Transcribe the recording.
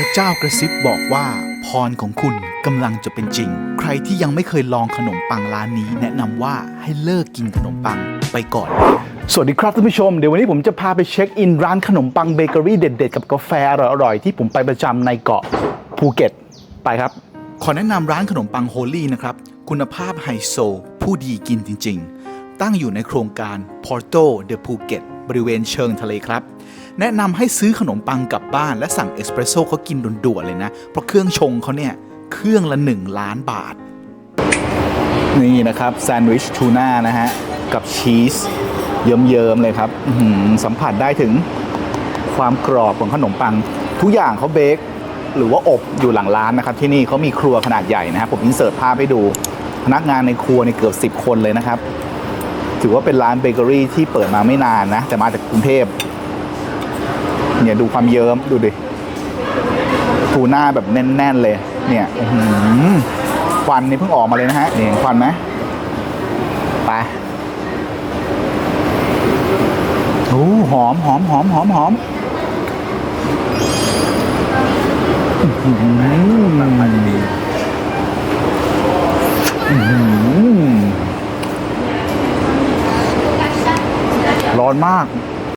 พระเจ้ากระซิบบอกว่าพรของคุณกำลังจะเป็นจริง ใครที่ยังไม่เคยลองขนมปังร้านนี้ แนะนำว่าให้เลิกกินขนมปังไปก่อน สวัสดีครับท่านผู้ชม เดี๋ยววันนี้ผมจะพาไปเช็คอินร้านขนมปังเบเกอรี่เด็ดๆ กับกาแฟอร่อยๆ ที่ผมไปประจำในเกาะภูเก็ตไปครับ ขอแนะนำร้านขนมปังโฮลี่นะครับ คุณภาพไฮโซ ผู้ดีกินจริง ๆ ตั้งอยู่ในโครงการ Porto de Phuket บริเวณเชิงทะเลครับ แนะนำให้ซื้อขนมปังกลับบ้าน และสั่งเอสเปรสโซ่เขากินด่วนๆเลยนะ เพราะเครื่องชงเขาเนี่ย เครื่องละ 1 ล้านบาท นี่นะครับแซนด์วิชทูน่านะฮะ กับชีสเยิ้มๆเลยครับสัมผัสได้ถึงความกรอบของขนมปัง ทุกอย่างเขาเบคหรือว่าอบอยู่หลังร้านนะครับ ที่นี่เขามีครัวขนาดใหญ่นะครับผมอินเสิร์ตภาพให้ดู พนักงานในครัวเนี่เกือบ 10 คนเลยนะครับ ถือว่าเป็นร้านเบเกอรี่ที่เปิดมาไม่นานนะ แต่มาจากกรุงเทพ เนี่ยดูความเยิ้มดูดิทูน่าแบบแน่น ๆ เลย เนี่ยควันนี่เพิ่งออกมาเลยนะฮะนี่เห็นควันไหมไปโอ้หอมหอมหอมหอมหอมร้อนมาก